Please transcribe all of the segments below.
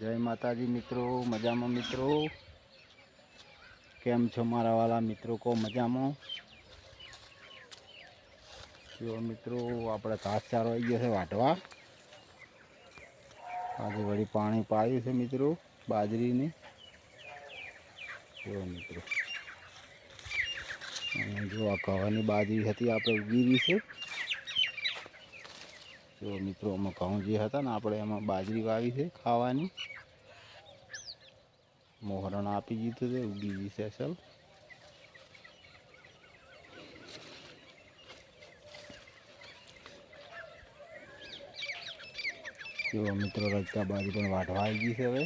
જય માતાજી મિત્રો, મજામાં મિત્રો? કેમ છો મારા વાલા મિત્રો કો મજામાં? જો મિત્રો આપણે ઘાસચારો આવી ગયો છે વાટવા આજે વળી પાણી પાડ્યું છે મિત્રો, બાજરીને. જો મિત્રો. જો આ ઘવાની બાજરી હતી, આપણે ઉગીરી છે. જો મિત્રો, અમે ઘઉં જે હતા ને, આપણે એમાં બાજરી વાવી છે ખાવાની. મોહરણ આપી દીધું છે, ઉગી ગઈ છે જો મિત્રો, રજતા બાજરી પણ વાઢવા આવી ગઈ છે હવે.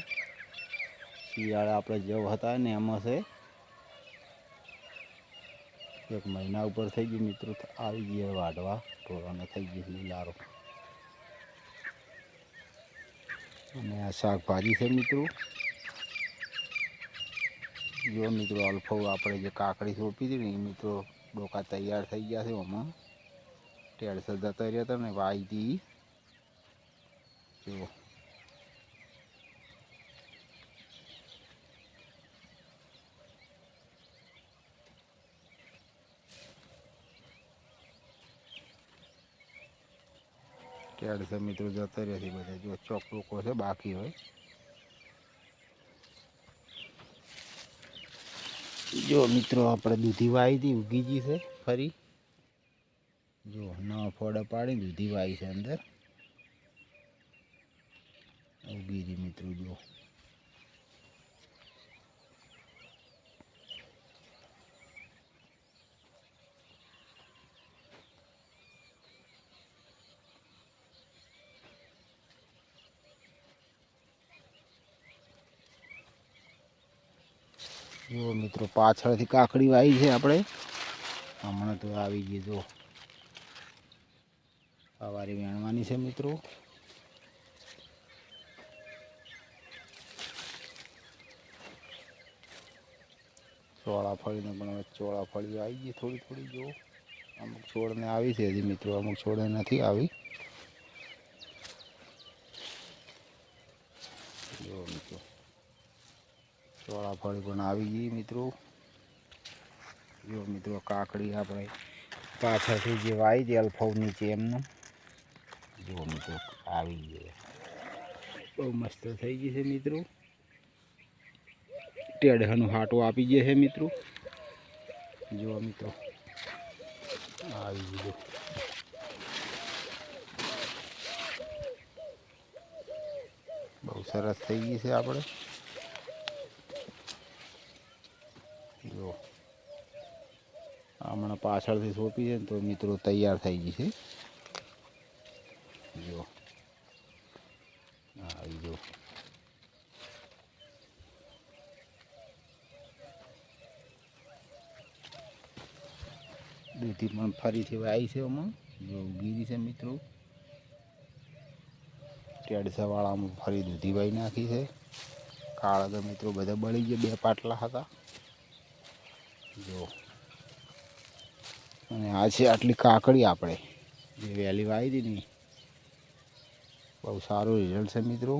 શિયાળા આપણે જવ હતા ને, એમાં છે. એક મહિના ઉપર થઈ ગયું મિત્રો આવી ગયા વાઢવા. ઢોરાને થઈ ગઈ લીલારો. અને આ શાકભાજી છે મિત્રો. જો મિત્રો અલ્ફો આપણે જે કાકડી સોંપી હતી ને એ મિત્રો ડોકા તૈયાર થઈ ગયા છે આમાં. ટેડસર જતા રહ્યા હતા ને વાઈ જુઓ ટેડસર મિત્રો જતા રહ્યા છે બધા. જો ચોક લોકો છે, બાકી હોય. જો મિત્રો, આપણે દૂધી વાવી હતી ઉગી ગઈ છે ફરી. જો, નવા ફોડા પાડી દૂધી વાવી છે અંદર. ઉગી ગઈ મિત્રો, જો. જો મિત્રો, પાછળથી કાકડી વાવી છે આપણે. હમણાં તો આવી ગઈ જો સવારે વેણવાની છે મિત્રો. ચોળા ફળીને પણ હવે ચોળા ફળી આવી ગઈ થોડી થોડી જો અમુક છોડને આવી છે હજી મિત્રો, અમુક છોડને નથી આવી. જો મિત્રો. ચોળાફળી પણ આવી ગઈ મિત્રો. જો મિત્રો કાકડી આપણે પાછળથી જે વાઈ છે અલ્ફાઉ નીચે એમનું. જો મિત્રો આવી ગઈ. બહુ મસ્ત થઈ ગઈ છે મિત્રો. ટેઢાનું હાટો આપી ગયો છે મિત્રો. જો મિત્રો આવી ગયું બહુ સરસ થઈ ગઈ છે આપણે જો હમણાં પાછળથી સોંપી છે ને તો મિત્રો તૈયાર થઈ ગઈ છે. જો. આવી જો દૂધી પણ ફરીથી વાવી છે એમાં જો ઉગીરી છે મિત્રો. ટેડસાવાળામાં ફરી દૂધી વાવી નાખી છે. કાળા તો મિત્રો બધા બળી ગયા, બે પાટલા હતા. જો. અને આ છે આટલી કાકડી આપણે. જે વહેલી વાવી હતી બહુ સારું રિઝલ્ટ છે મિત્રો.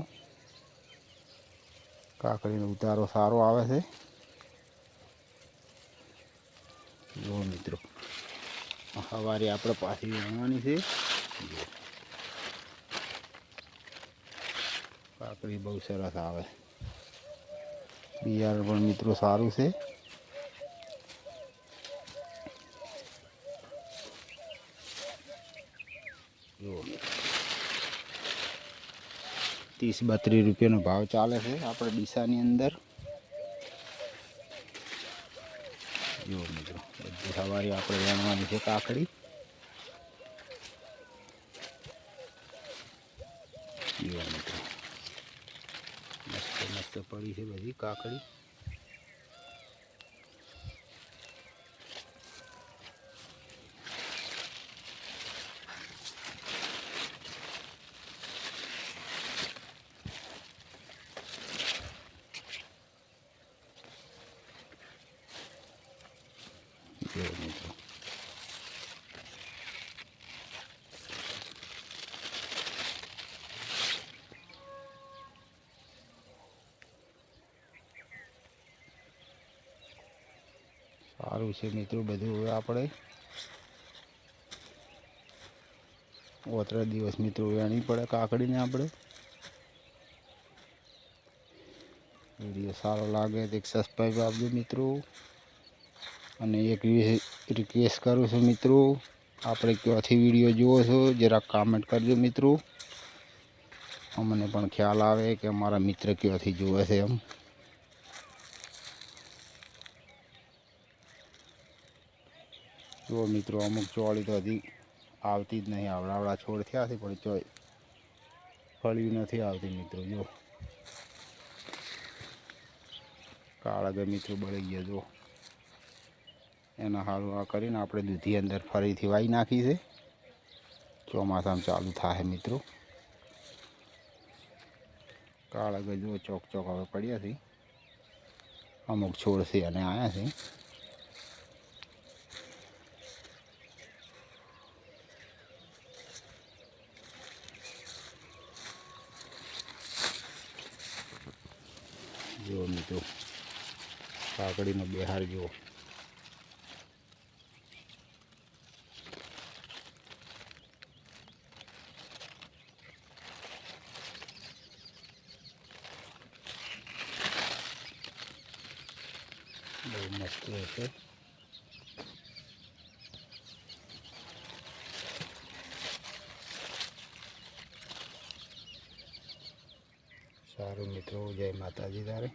કાકડીનો ઉતારો સારો આવે છે. જો મિત્રો. સવારે આપણે પાછી વાવવાની છે. કાકડી બહુ સરસ આવે. બિયારણ પણ મિત્રો સારું છે જુઓ ત્રીસ બત્રીસ રૂપિયાનો ભાવ ચાલે છે આપણે ડીસાની અંદર. જુઓ મિત્રો, બધી સવારે આપણે વેણવાની છે કાકડી. જુઓ મિત્રો મસ્ત મસ્ત પડી છે બધી કાકડી જુઓ મિત્રો સારું છે મિત્રો બધું. હવે આપણે ઓતરા દિવસ મિત્રો વેણી પડે કાકડીને આપણે. વીડિયો સારો લાગે તો એક સબસ્ક્રાઈબ આપજો મિત્રો. અને એક રિક્વેસ્ટ કરું છું મિત્રો. આપણે ક્યાંથી વીડિયો જુઓ છો જરાક કામેન્ટ કરજો મિત્રો. અમને પણ ખ્યાલ આવે કે અમારા મિત્ર ક્યાંથી જુએ છે એમ. જુઓ મિત્રો, અમુક ચોળી તો હજી આવતી જ નહીં. આવડાવડા છોડ થયા છે, પણ ચોય ફળ્યું નથી આવતી મિત્રો, જો. કાળા મિત્રો બળી ગયા, જો. એના હારું આ કરીને આપણે દૂધી અંદર ફરીથી વાઈ નાખી છે. ચોમાસામાં ચાલુ થાય મિત્રો. કાળા ગજો ચોક ચોક હવે પડ્યા છે. અમુક છોડ છે અને આવ્યા છે. જુઓ મિત્રો. કાકડીનો બિહાર જુઓ. બહુ મસ્ત હશે સારું મિત્રો જય માતાજી તારે.